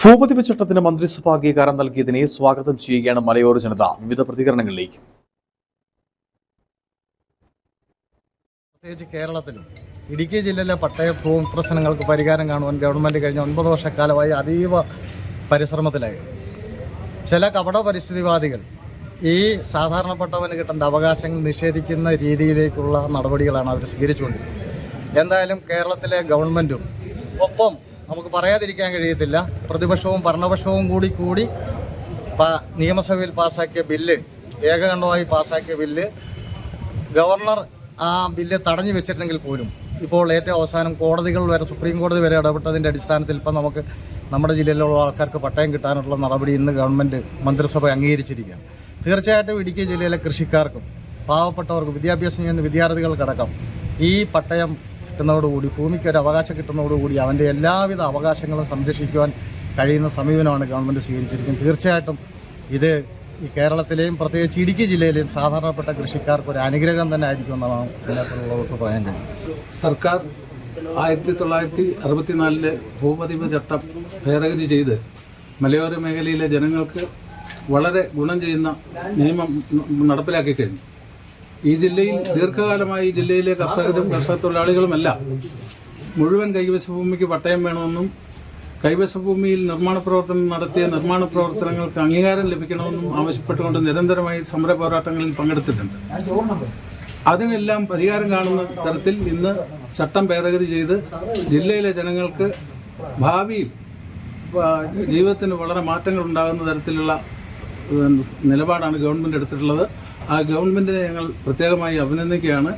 ഭൂപതിവ് ചട്ടത്തിന് മന്ത്രിസഭാ അംഗീകാരം നൽകിയതിനെ സ്വാഗതം ചെയ്യുകയാണ് മലയോര ജനത. വിവിധ പ്രതികരണങ്ങളിലേക്ക്. പ്രത്യേകിച്ച് കേരളത്തിലും ഇടുക്കി ജില്ലയിലെ പട്ടയ ഭൂ പ്രശ്നങ്ങൾക്ക് പരിഹാരം കാണുവാൻ ഗവൺമെന്റ് കഴിഞ്ഞ ഒൻപത് വർഷക്കാലമായി അതീവ പരിശ്രമത്തിലായി. ചില കപട പരിസ്ഥിതിവാദികൾ ഈ സാധാരണപ്പെട്ടവന് കിട്ടേണ്ട അവകാശങ്ങൾ നിഷേധിക്കുന്ന രീതിയിലേക്കുള്ള നടപടികളാണ് അവർ സ്വീകരിച്ചുകൊണ്ടിരിക്കുന്നത്. എന്തായാലും കേരളത്തിലെ ഗവൺമെന്റും ഒപ്പം നമുക്ക് പറയാതിരിക്കാൻ കഴിയത്തില്ല. പ്രതിപക്ഷവും ഭരണപക്ഷവും കൂടി കൂടി നിയമസഭയിൽ പാസ്സാക്കിയ ബില്ല് ഏകകണ്ഠമായി പാസ്സാക്കിയ ബില്ല് ഗവർണർ ആ ബില്ല് തടഞ്ഞു വെച്ചിരുന്നെങ്കിൽ പോലും ഇപ്പോൾ ഏറ്റവും അവസാനം കോടതികൾ വരെ സുപ്രീം കോടതി വരെ ഇടപെട്ടതിന്റെ അടിസ്ഥാനത്തിൽ ഇപ്പം നമുക്ക് നമ്മുടെ ജില്ലയിലുള്ള ആൾക്കാർക്ക് പട്ടയം കിട്ടാനുള്ള നടപടി ഇന്ന് ഗവൺമെന്റ് മന്ത്രിസഭ അംഗീകരിച്ചിരിക്കുകയാണ്. തീർച്ചയായിട്ടും ഇടുക്കി ജില്ലയിലെ കൃഷിക്കാർക്കും പാവപ്പെട്ടവർക്കും വിദ്യാഭ്യാസം ചെയ്യുന്ന വിദ്യാർത്ഥികൾക്കടക്കം ഈ പട്ടയം കിട്ടുന്നതോടുകൂടി ഭൂമിക്ക് ഒരു അവകാശം കിട്ടുന്നതോടുകൂടി അവന്റെ എല്ലാവിധ അവകാശങ്ങളും സംരക്ഷിക്കുവാൻ കഴിയുന്ന സമീപനമാണ് ഗവൺമെന്റ് സ്വീകരിച്ചിരിക്കുന്നത്. തീർച്ചയായിട്ടും ഇത് ഈ കേരളത്തിലെയും പ്രത്യേകിച്ച് ഇടുക്കി ജില്ലയിലെയും സാധാരണപ്പെട്ട കൃഷിക്കാർക്ക് ഒരു അനുഗ്രഹം തന്നെ ആയിരിക്കും എന്നാണ് ഇതിനകത്തുള്ളവർക്ക് പറയാൻ കഴിയും സർക്കാർ ആയിരത്തി തൊള്ളായിരത്തി അറുപത്തിനാലിലെ ഭൂപതിമ ചട്ടം ഭേദഗതി ചെയ്ത് മലയോര മേഖലയിലെ ജനങ്ങൾക്ക് വളരെ ഗുണം ചെയ്യുന്ന നിയമം നടപ്പിലാക്കി കഴിഞ്ഞു. ഈ ജില്ലയിൽ ദീർഘകാലമായി ഈ ജില്ലയിലെ കർഷകരും കർഷക തൊഴിലാളികളുമെല്ലാം മുഴുവൻ കൈവശ ഭൂമിക്ക് പട്ടയം വേണമെന്നും കൈവശ ഭൂമിയിൽ നിർമ്മാണ പ്രവർത്തനം നടത്തിയ നിർമ്മാണ പ്രവർത്തനങ്ങൾക്ക് അംഗീകാരം ലഭിക്കണമെന്നും ആവശ്യപ്പെട്ടുകൊണ്ട് നിരന്തരമായി സമര പോരാട്ടങ്ങളിൽ പങ്കെടുത്തിട്ടുണ്ട്. അതിനെല്ലാം പരിഹാരം കാണുന്ന തരത്തിൽ ഇന്ന് ചട്ടം ഭേദഗതി ചെയ്ത് ജില്ലയിലെ ജനങ്ങൾക്ക് ഭാവിയിൽ ജീവിതത്തിന് വളരെ മാറ്റങ്ങൾ ഉണ്ടാകുന്ന തരത്തിലുള്ള നിലപാടാണ് ഗവൺമെന്റ് എടുത്തിട്ടുള്ളത്. ആ ഗവൺമെന്റിനെ ഞങ്ങൾ പ്രത്യേകമായി അഭിനന്ദിക്കുകയാണ്.